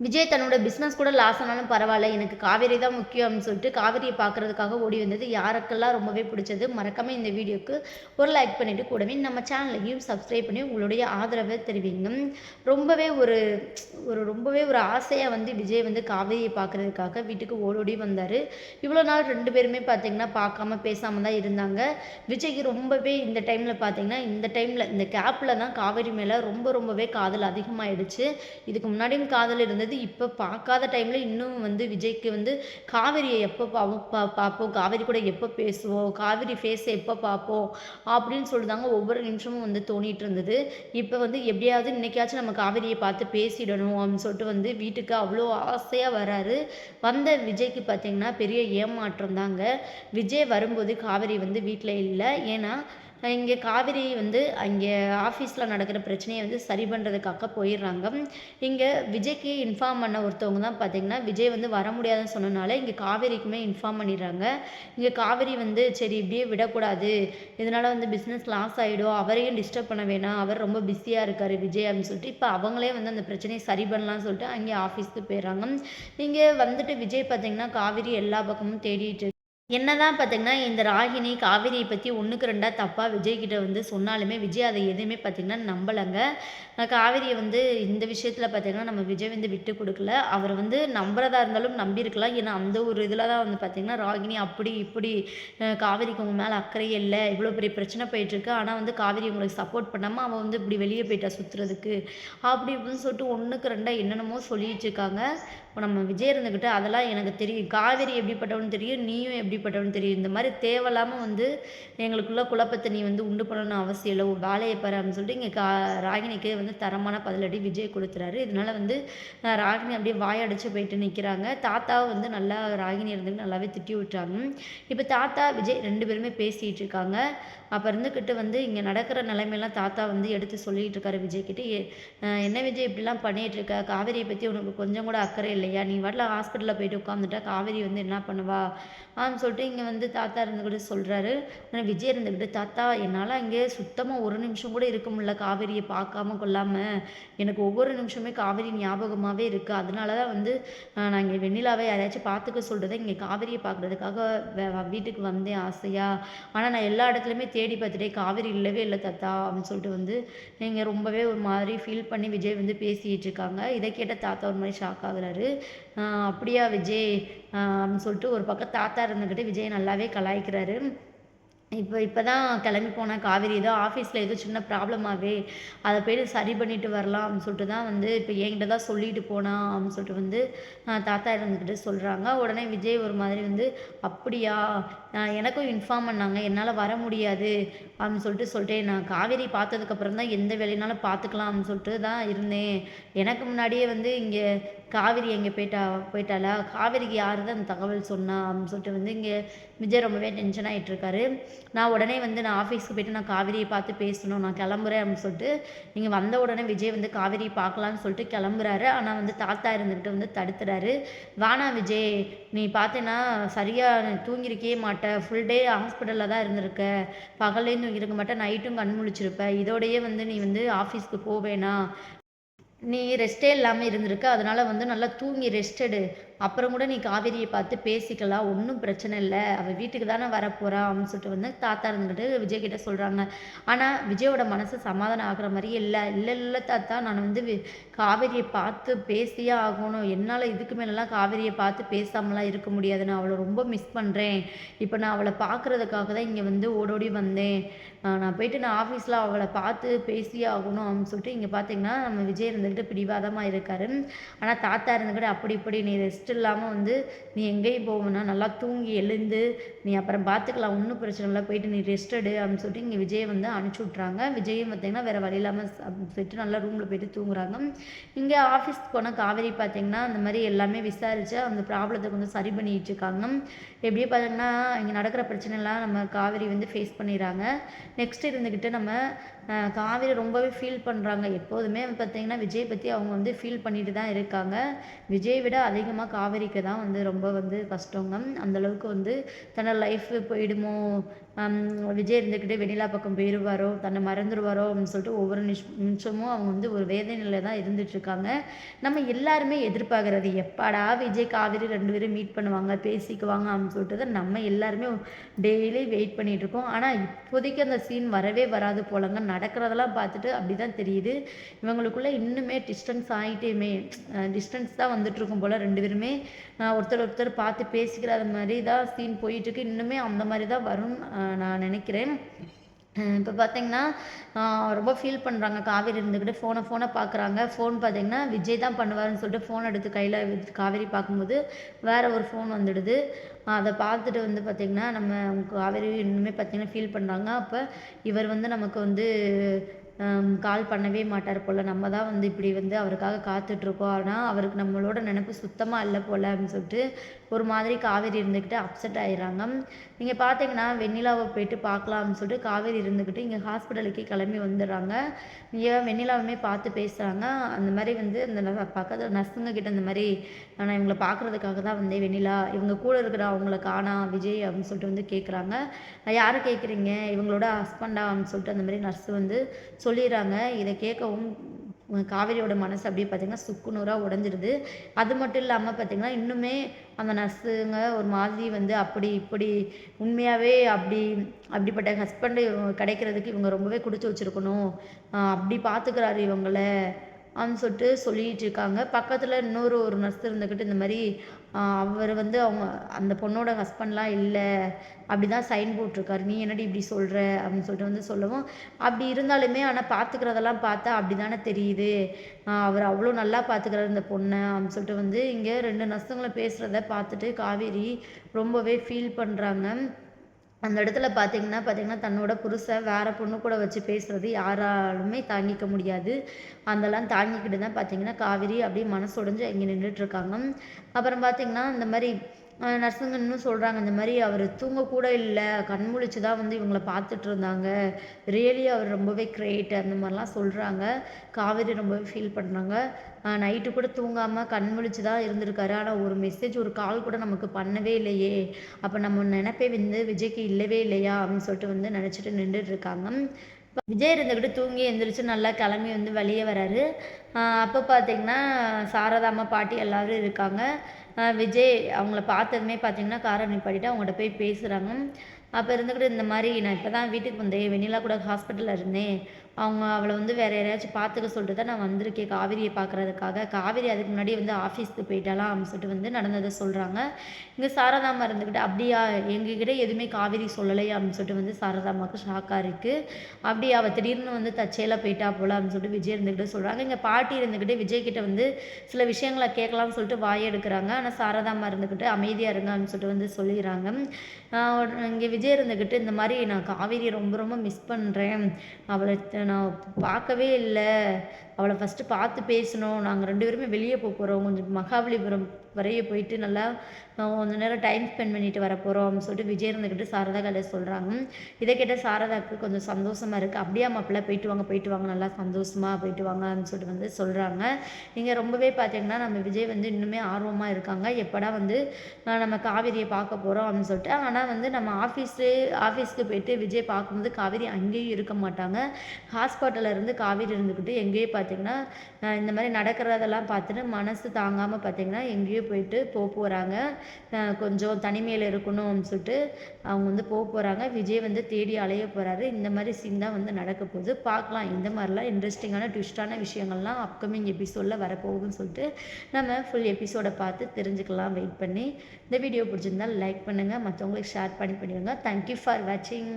விஜய் தன்னோட பிஸ்னஸ் கூட லாஸ் ஆனாலும் பரவாயில்ல எனக்கு காவேரி தான் முக்கியம் அப்படின்னு சொல்லிட்டு காவேரியை பார்க்கறதுக்காக ஓடி வந்தது. யாருக்கெல்லாம் ரொம்பவே பிடிச்சது மறக்காமல் இந்த வீடியோக்கு ஒரு லைக் பண்ணிவிட்டு கூடவே நம்ம சேனலையும் சப்ஸ்கிரைப் பண்ணி உங்களுடைய ஆதரவை தெரிவிங்க. ரொம்பவே ஒரு ஒரு ரொம்பவே ஒரு ஆசையாக வந்து விஜய் வந்து காவேரியை பார்க்குறதுக்காக வீட்டுக்கு ஓடோடி வந்தார். இவ்வளோ நாள் ரெண்டு பேருமே பார்த்திங்கன்னா பார்க்காம பேசாமல் தான் இருந்தாங்க. விஜய்க்கு ரொம்பவே இந்த டைமில் பார்த்தீங்கன்னா இந்த டைமில் இந்த கேப்பில் தான் காவேரி மேலே ரொம்ப ரொம்பவே காதல் அதிகமாகிடுச்சு இதுக்கு முன்னாடியும் காதல் இருந்தது இப்போ பார்க்காத டைமில் இன்னும் வந்து விஜய்க்கு வந்து காவேரியை எப்போ பாவோம் பா பார்ப்போம்? காவேரி கூட எப்போ பேசுவோம்? காவேரி ஃபேஸை எப்போ பார்ப்போம்? அப்படின்னு சொல்லிதாங்க ஒவ்வொரு நிமிஷமும் வந்து தோணிட்டு இருந்தது. இப்போ வந்து எப்படியாவது இன்னைக்காச்சும் நம்ம காவேரியை பார்த்து பேசிடணும் அப்படின்னு சொல்லிட்டு வந்து வீட்டுக்கு அவ்வளோ ஆசையாக வராரு. வந்த விஜய்க்கு பார்த்தீங்கன்னா பெரிய ஏமாற்றம் தாங்க. விஜய் வரும்போது காவேரி வந்து வீட்டில் இல்லை. ஏன்னா இங்கே காவேரி வந்து அங்கே ஆஃபீஸில் நடக்கிற பிரச்சனையை வந்து சரி பண்ணுறதுக்காக போயிடுறாங்க. இங்கே விஜய்க்கு இன்ஃபார்ம் பண்ண ஒருத்தவங்க தான் பார்த்தீங்கன்னா விஜய் வந்து வர முடியாதுன்னு சொன்னனால இங்கே காவேரிக்குமே இன்ஃபார்ம் பண்ணிடுறாங்க. இங்கே காவேரி வந்து சரி இப்படியே விடக்கூடாது. இதனால் வந்து பிஸ்னஸ் லாஸ் ஆகிடும் அவரையும் டிஸ்டர்ப் பண்ண வேணாம். அவர் ரொம்ப பிஸியாக இருக்கார் விஜய் அப்படின்னு சொல்லிட்டு இப்போ அவங்களே வந்து அந்த பிரச்சனையை சரி பண்ணலாம்னு சொல்லிட்டு அங்கே ஆஃபீஸ்க்கு போயிடுறாங்க. இங்கே வந்துட்டு விஜய் பார்த்தீங்கன்னா காவேரி எல்லா பக்கமும் தேடிட்டு என்னதான் பார்த்தீங்கன்னா இந்த ராகினி காவேரியை பற்றி ஒன்றுக்கு ரெண்டாக தப்பாக விஜய்கிட்ட வந்து சொன்னாலுமே விஜய் அதை எதுவுமே பார்த்தீங்கன்னா நம்பலைங்க. காவேரியை வந்து இந்த விஷயத்தில் பார்த்தீங்கன்னா நம்ம விஜய் வந்து விட்டு கொடுக்கல. அவர் வந்து நம்புறதா இருந்தாலும் நம்பியிருக்கலாம். ஏன்னா அந்த ஒரு இதில் தான் வந்து பார்த்திங்கன்னா ராகினி அப்படி இப்படி காவேரிக்கு மேலே அக்கறை இல்லை இவ்வளோ பெரிய பிரச்சனை போயிட்டுருக்கு ஆனால் வந்து காவேரி உங்களுக்கு சப்போர்ட் பண்ணாமல் அவன் வந்து இப்படி வெளியே போயிட்டா சுற்றுறதுக்கு அப்படி இப்படின்னு சொல்லிட்டு ஒன்றுக்கு ரெண்டாக என்னென்னமோ சொல்லிட்டு இருக்காங்க. இப்போ நம்ம விஜய் இருந்துக்கிட்டு அதெல்லாம் எனக்கு தெரியும். காவேரி எப்படிப்பட்டவனு தெரியும் நீயும் எப்படிப்பட்டவனு தெரியும். இந்த மாதிரி தேவையில்லாமல் வந்து எங்களுக்குள்ள குழப்பத்தை நீ வந்து உண்டு பண்ணணும்னு அவசியம் இல்லை. ஒரு வேலையை பாரு அப்படின்னு சொல்லிட்டு இங்கே கா ராகினிக்கு வந்து தரமான பதிலடி விஜய் கொடுத்துறாரு. இதனால வந்து ராகினி அப்படியே வாயடைச்சு போயிட்டு நிற்கிறாங்க தாத்தாவை வந்து நல்லா ராகினி இருந்துட்டு நல்லாவே திட்டி விட்டுறாங்க. இப்போ தாத்தா விஜய் ரெண்டு பேருமே பேசிகிட்டு இருக்காங்க. அப்போ இருந்துக்கிட்டு வந்து இங்கே நடக்கிற நிலைமையெல்லாம் தாத்தா வந்து எடுத்து சொல்லிகிட்டு இருக்காரு விஜய்கிட்ட. என்ன விஜய் இப்படிலாம் பண்ணிகிட்டு இருக்க? காவேரியை பற்றி உனக்கு கொஞ்சம் கூட அக்கறை இல்லை இல்லையா நீ வரல ஹாஸ்பிட்டலில் போயிட்டு உட்காந்துட்டா காவேரி வந்து என்ன பண்ணுவா? ஆன்னு சொல்லிட்டு இங்கே வந்து தாத்தா இருந்துக்கிட்டு சொல்கிறாரு ஆனால் விஜய் இருந்துக்கிட்டு தாத்தா என்னால் அங்கே சுத்தமாக ஒரு நிமிஷம் கூட இருக்க முடியல காவேரியை பார்க்காம கொள்ளாமல் எனக்கு ஒவ்வொரு நிமிஷமே காவேரி ஞாபகமாகவே இருக்குது அதனால தான் வந்து நான் இங்கே வெண்ணிலாவை யாரையாச்சும் பார்த்துக்க சொல்கிறத இங்கே காவேரியை பார்க்குறதுக்காக வீட்டுக்கு வந்தேன் ஆசையாக ஆனால் நான் எல்லா இடத்துலையுமே தேடி பார்த்துட்டே காவேரி இல்லவே இல்லை தாத்தா அப்படின்னு சொல்லிட்டு வந்து நீங்கள் ரொம்பவே ஒரு மாதிரி ஃபீல் பண்ணி விஜய் வந்து பேசிகிட்டு இருக்காங்க. இதை கேட்ட தாத்தா ஒரு மாதிரி ஷாக் ஆகுறாரு. அப்படியா விஜய்? அப்படின்னு சொல்லிட்டு ஒரு பக்கம் தாத்தா இருந்துக்கிட்டு விஜய் நல்லாவே கலாய்க்கிறாரு. இப்போ இப்போ தான் கிளம்பி போனேன் காவேரி ஏதோ ஆஃபீஸில் ஏதோ சின்ன ப்ராப்ளமாகவே அதை போய் சரி பண்ணிட்டு வரலாம் அப்படின்னு சொல்லிட்டு தான் வந்து இப்போ என்கிட்ட தான் சொல்லிட்டு போனான் அப்படின்னு சொல்லிட்டு வந்து தாத்தா இருந்துக்கிட்டு சொல்கிறாங்க உடனே விஜய் ஒரு மாதிரி வந்து அப்படியா? நான் எனக்கும் இன்ஃபார்ம் பண்ணாங்க. என்னால் வர முடியாது அப்படின்னு சொல்லிட்டு சொல்லிட்டேன். நான் காவேரி பார்த்ததுக்கப்புறம் தான் எந்த வேலைனாலும் பார்த்துக்கலாம் அப்படின்னு சொல்லிட்டு தான் இருந்தேன். எனக்கு முன்னாடியே வந்து இங்கே காவேரி எங்கே போயிட்டா போயிட்டாளா? காவேரிக்கு யார் தான் அந்த தகவல் சொன்னா அப்படின்னு சொல்லிட்டு வந்து இங்கே விஜய் ரொம்பவே டென்ஷன் ஆகிட்டு இருக்காரு. நான் உடனே வந்து நான் ஆஃபீஸ்க்கு போயிட்டு நான் காவேரியை பார்த்து பேசணும். நான் கிளம்புறேன் அப்படின்னு சொல்லிட்டு நீங்கள் வந்த உடனே விஜய் வந்து காவேரியை பார்க்கலான்னு சொல்லிட்டு கிளம்புறாரு. ஆனால் வந்து தாத்தா இருந்துக்கிட்டு வந்து தடுத்துறாரு. வானா விஜய் நீ பார்த்தேன்னா சரியாக தூங்கியிருக்கே மாட்டேன் ஃபுல் டே ஹாஸ்பிட்டலில் தான் இருந்திருக்க. பகலையும் இருக்க மாட்டேன் நைட்டும் கண் முழிச்சிருப்ப. இதோடயே வந்து நீ வந்து ஆஃபீஸ்க்கு போவேனா நீ ரெஸ்ட்டே இல்லாமல் இருந்திருக்க. அதனால வந்து நல்லா தூங்கி ரெஸ்ட் எடு. அப்புறம் கூட நீ காவேரியை பார்த்து பேசிக்கலாம் ஒன்றும் பிரச்சனை இல்லை. அவள் வீட்டுக்கு தானே வரப்போறா அப்படின்னு சொல்லிட்டு வந்து தாத்தா இருந்துக்கிட்டு விஜய் கிட்ட சொல்கிறாங்க ஆனால் விஜயோட மனசு சமாதானம் ஆகிற மாதிரியே இல்லை. இல்லை இல்லை தாத்தா நான் வந்து வி- காவேரியை பார்த்து பேசியே ஆகணும். என்னால் இதுக்கு மேலெல்லாம் காவேரியை பார்த்து பேசாமலாம் இருக்க முடியாது. நான் அவளை ரொம்ப மிஸ் பண்ணுறேன் இப்போ நான் அவளை பார்க்குறதுக்காக தான் இங்கே வந்து ஓடோடி வந்தேன். நான் போயிட்டு நான் ஆஃபீஸில் அவளை பார்த்து பேசியே ஆகணும் அப்படின்னு சொல்லிட்டு இங்கே பார்த்தீங்கன்னா நம்ம விஜய் இருந்துக்கிட்டு பிடிவாதமாக இருக்காரு. ஆனால் தாத்தா இருந்துக்கிட்டு அப்படி இப்படி நீ ரெஸ்ட் இல்லாமல் வந்து நீ எங்கேயும் போகணும்னா நல்லா தூங்கி எழுந்து நீ அப்புறம் பார்த்துக்கலாம் ஒன்றும் பிரச்சனை இல்லை போயிட்டு நீ ரெஸ்ட் எடு அப்படின்னு சொல்லிட்டு இங்கே விஜயை வந்து அனுப்பிச்சி விட்றாங்க விஜயும் பார்த்திங்கன்னா வேறு வழி இல்லாமல் போயிட்டு நல்லா ரூமில் போயிட்டு தூங்குறாங்க. இங்கே ஆஃபீஸ்க்கு போன காவேரி பார்த்திங்கன்னா அந்த மாதிரி எல்லாமே விசாரித்து அந்த ப்ராப்ளத்தை கொஞ்சம் சரி பண்ணிட்டு இருக்காங்க. எப்படியே பார்த்தீங்கன்னா இங்கே நடக்கிற பிரச்சனைலாம் நம்ம காவேரி வந்து ஃபேஸ் பண்ணிடுறாங்க. நெக்ஸ்ட் இருந்துக்கிட்டு நம்ம காவேரி ரொம்பவே ஃபீல் பண்ணுறாங்க எப்போதுமே பார்த்தீங்கன்னா விஜய் பற்றி அவங்க வந்து ஃபீல் பண்ணிட்டு தான் இருக்காங்க. விஜய் விட அதிகமாக காவேரிக்கு தான் வந்து ரொம்ப வந்து கஷ்டங்க. அந்த அளவுக்கு வந்து தன்னோட லைஃப் போயிடுமோ? விஜய் இருந்துக்கிட்டு வெண்ணிலா பக்கம் போயிடுவாரோ தன்னை மறந்துடுவாரோ அப்படின்னு சொல்லிட்டு ஒவ்வொரு நிஷ் நிமிஷமும் அவங்க வந்து ஒரு வேதனையில் தான் இருந்துட்டுருக்காங்க நம்ம எல்லாருமே எதிர்பார்க்குறது எப்பாடா விஜய் காவேரி ரெண்டு பேரும் மீட் பண்ணுவாங்க பேசிக்குவாங்க? அப்படின்னு சொல்லிட்டு தான் நம்ம எல்லாருமே டெய்லி வெயிட் பண்ணிகிட்ருக்கோம் ஆனால் இப்போதைக்கு அந்த சீன் வரவே வராது போலங்க. நடக்கிறதெல்லாம் பார்த்துட்டு அப்படி தான் தெரியுது. இவங்களுக்குள்ளே இன்னுமே டிஸ்டன்ஸ் ஆகிட்டேமே டிஸ்டன்ஸ் தான் வந்துட்டுருக்கும் போல் ரெண்டு பேருமே. ஒருத்தர் ஒருத்தர் பார்த்து பேசிக்கிற மாதிரி தான் சீன் போயிட்டுருக்கு. இன்னுமே அந்த மாதிரி தான் வரும்னு நான் நினைக்கிறேன். இப்போ பார்த்தீங்கன்னா ரொம்ப ஃபீல் பண்ணுறாங்க காவேரி இருந்துக்கிட்டு ஃபோனை ஃபோனை பார்க்குறாங்க ஃபோன் பார்த்தீங்கன்னா விஜய் தான் பண்ணுவார்னு சொல்லிட்டு ஃபோன் எடுத்து கையில் காவேரி பார்க்கும்போது வேறு ஒரு ஃபோன் வந்துடுது. அதை பார்த்துட்டு வந்து பார்த்திங்கன்னா நம்ம காவேரி இன்னுமே பார்த்திங்கன்னா ஃபீல் பண்ணுறாங்க அப்போ இவர் வந்து நமக்கு வந்து கால் பண்ணவே மாட்டார் போல். நம்ம தான் வந்து இப்படி வந்து அவருக்காக காத்துட்ருக்கோம். ஆனால் அவருக்கு நம்மளோட நினப்பு சுத்தமாக இல்லை போல் அப்படின்னு சொல்லிட்டு ஒரு மாதிரி காவேரி இருந்துக்கிட்டு அப்செட் ஆயிடுறாங்க. நீங்கள் பார்த்தீங்கன்னா வெண்ணிலாவை போயிட்டு பார்க்கலாம்னு சொல்லிட்டு காவேரி இருந்துக்கிட்டு இங்கே ஹாஸ்பிட்டலுக்கே கிளம்பி வந்துடுறாங்க. இங்கே வெண்ணிலாவுமே பார்த்து பேசுகிறாங்க அந்த மாதிரி வந்து அந்த பக்கத்தில் நர்ஸுங்க கிட்ட இந்த மாதிரி நான் இவங்களை பார்க்குறதுக்காக தான் வந்தேன் வெண்ணிலா. இவங்க கூட இருக்கிற அவங்கள காணா விஜய் அப்படின்னு சொல்லிட்டு வந்து கேட்குறாங்க யாரை கேட்குறீங்க இவங்களோட ஹஸ்பண்டா அப்படின்னு சொல்லிட்டு அந்த மாதிரி நர்ஸு வந்து சொல்லிடுறாங்க. இதை கேட்கவும் காவேரியோட மனசு அப்படியே பார்த்திங்கன்னா சுக்குநூறாக உடஞ்சிருது. அது மட்டும் இல்லாமல் பார்த்திங்கன்னா இன்னுமே அந்த நர்ஸுங்க ஒரு மாதிரி வந்து அப்படி இப்படி உண்மையாகவே அப்படி அப்படிப்பட்ட ஹஸ்பண்டு கிடைக்கிறதுக்கு இவங்க ரொம்பவே குடிச்சு வச்சுருக்கணும். அப்படி பார்த்துக்கிறாரு இவங்கள. அப்படின்னு சொல்லிட்டு சொல்லிகிட்டு இருக்காங்க. பக்கத்தில் இன்னொரு ஒரு நர்ஸ் இருந்துக்கிட்டு இந்த மாதிரி அவர் வந்து அவங்க அந்த பொண்ணோட ஹஸ்பண்ட்லாம் இல்லை. அப்படி தான் சைன் போட்டிருக்காரு. நீ என்னடி இப்படி சொல்கிற அப்படின்னு சொல்லிட்டு வந்து சொல்லவும் அப்படி இருந்தாலுமே ஆனால் பார்த்துக்கிறதெல்லாம் பார்த்தா அப்படி தானே தெரியுது அவர் அவ்வளோ நல்லா பார்த்துக்கிறாரு இந்த பொண்ணை அப்படின்னு சொல்லிட்டு வந்து இங்கே ரெண்டு நர்ஸுங்களை பேசுகிறத பார்த்துட்டு காவேரி ரொம்பவே ஃபீல் பண்ணுறாங்க அந்த இடத்துல பார்த்தீங்கன்னா பார்த்தீங்கன்னா தன்னோட புருஷன் வேறு பொண்ணு கூட வச்சு பேசுகிறது யாராலுமே தாங்கிக்க முடியாது. அதெல்லாம் தாங்கிக்கிட்டு தான் பார்த்தீங்கன்னா காவிரி அப்படியே மனசு உடஞ்சு இங்கே நின்றுட்டுருக்காங்க அப்புறம் பார்த்தீங்கன்னா இந்த மாதிரி நர்ஸுங்க இன்னும் சொல்கிறாங்க இந்த மாதிரி அவர் தூங்கக்கூட இல்லை கண் முழிச்சு தான் வந்து இவங்கள பார்த்துட்டு இருந்தாங்க. ரியலி அவர் ரொம்பவே கிரேட் அந்த மாதிரிலாம் சொல்கிறாங்க காவேரி ரொம்பவே ஃபீல் பண்ணுறாங்க நைட்டு கூட தூங்காமல் கண்முழிச்சு தான் இருந்திருக்காரு. ஆனால் ஒரு மெசேஜ் ஒரு கால் கூட நமக்கு பண்ணவே இல்லையே. அப்போ நம்ம நினைப்பே வந்து விஜய்க்கு இல்லவே இல்லையா அப்படின்னு சொல்லிட்டு வந்து நினச்சிட்டு நின்றுட்டு இருக்காங்க. விஜய் இருந்துக்கிட்டு தூங்கி எழுந்திரிச்சு நல்லா கிளம்பி வந்து வெளியே வராரு. அப்போ பார்த்தீங்கன்னா சாரதாம்மா பாட்டி எல்லோரும் இருக்காங்க. விஜய் அவங்கள பார்த்ததுமே பார்த்தீங்கன்னா காரை நிப்பாட்டிட்டு அவங்கள்ட்ட போய் பேசுகிறாங்க அப்போ இருந்துக்கிட்டு இந்த மாதிரி நான் இப்போ தான் வீட்டுக்கு வந்தேன். வெண்ணிலா கூட ஹாஸ்பிட்டலில் இருந்தேன். அவங்க அவளை வந்து வேறு யாரையாச்சும் பார்த்துக்க சொல்லிட்டு தான் நான் வந்திருக்கேன். காவிரியை பார்க்குறதுக்காக. காவிரி அதுக்கு முன்னாடி வந்து ஆஃபீஸ்க்கு போயிட்டாலாம் அப்படின்னு சொல்லிட்டு வந்து நடந்ததை சொல்கிறாங்க இங்கே சாரதாமா இருந்துக்கிட்டு அப்படியா எங்ககிட்ட எதுவுமே காவிரி சொல்லலையா அப்படின்னு சொல்லிட்டு வந்து சாரதாமாவுக்கு ஷாக்காக இருக்குது அப்படி அவள் திடீர்னு வந்து தச்சையில் போயிட்டா போல அப்படின்னு சொல்லிட்டு விஜய் இருந்துக்கிட்டு சொல்கிறாங்க இங்கே பாட்டி இருந்துக்கிட்டு விஜய் கிட்ட வந்து சில விஷயங்களை கேட்கலாம்னு சொல்லிட்டு வாய் எடுக்கிறாங்க. ஆனால் சாரதாமா இருந்துக்கிட்டு அமைதியாக இருங்க அப்படின்னு சொல்லிட்டு வந்து சொல்லிடுறாங்க. இங்கே விஜய் இருந்துக்கிட்டு இந்த மாதிரி நான் காவேரியை ரொம்ப ரொம்ப மிஸ் பண்ணுறேன் அவளை நான் பார்க்கவே இல்லை. அவளை ஃபஸ்ட்டு பார்த்து பேசணும். நாங்கள் ரெண்டு பேருமே வெளியே போக போகிறோம் கொஞ்சம் மகாபலிபுரம் வரைய போயிட்டு நல்லா கொஞ்சம் நேரம் டைம் ஸ்பெண்ட் பண்ணிட்டு வர போகிறோம் அப்படின்னு சொல்லிட்டு விஜய் இருந்துக்கிட்டு சாரதா கதை சொல்கிறாங்க இதை கேட்ட சாரதாக்கு கொஞ்சம் சந்தோஷமாக இருக்குது அப்படியே மாப்பிள்ள போயிட்டு வாங்க போயிட்டு வாங்க நல்லா சந்தோஷமாக போயிட்டு வாங்க அப்படின்னு சொல்லிட்டு வந்து சொல்கிறாங்க இங்கே ரொம்பவே பார்த்தீங்கன்னா நம்ம விஜய் வந்து இன்னுமே ஆர்வமாக இருக்காங்க. எப்படா வந்து நம்ம காவேரியை பார்க்க போகிறோம் அப்படின்னு சொல்லிட்டு. ஆனால் வந்து நம்ம ஆஃபீஸு ஆஃபீஸ்க்கு போயிட்டு விஜய் பார்க்கும்போது காவேரி அங்கேயும் இருக்க மாட்டாங்க. ஹாஸ்பிட்டலில் இருந்து காவேரி இருந்துக்கிட்டு எங்கேயும் பார்த்திங்கன்னா இந்த மாதிரி நடக்கிறதெல்லாம் பார்த்துட்டு மனசு தாங்காமல் பார்த்தீங்கன்னா எங்கேயோ போயிட்டு போக போகிறாங்க கொஞ்சம் தனிமையில் இருக்கணும்னு சொல்லிட்டு அவங்க வந்து போக போகிறாங்க விஜய் வந்து தேடி அலைய போகிறாரு இந்த மாதிரி சீன் தான் வந்து நடக்க போகுது. பார்க்கலாம். இந்த மாதிரிலாம் இன்ட்ரெஸ்டிங்கான ட்விஸ்டான விஷயங்கள்லாம் அப்கமிங் எபிசோடில் வரப்போகுதுன்னு சொல்லிட்டு நம்ம ஃபுல் எபிசோடை பார்த்து தெரிஞ்சுக்கலாம். வெயிட் பண்ணி இந்த வீடியோ பிடிச்சிருந்தால் லைக் பண்ணுங்கள் மற்றவங்களுக்கு ஷேர் பண்ணி பண்ணிடுங்க. தேங்க்யூ ஃபார் வாட்சிங்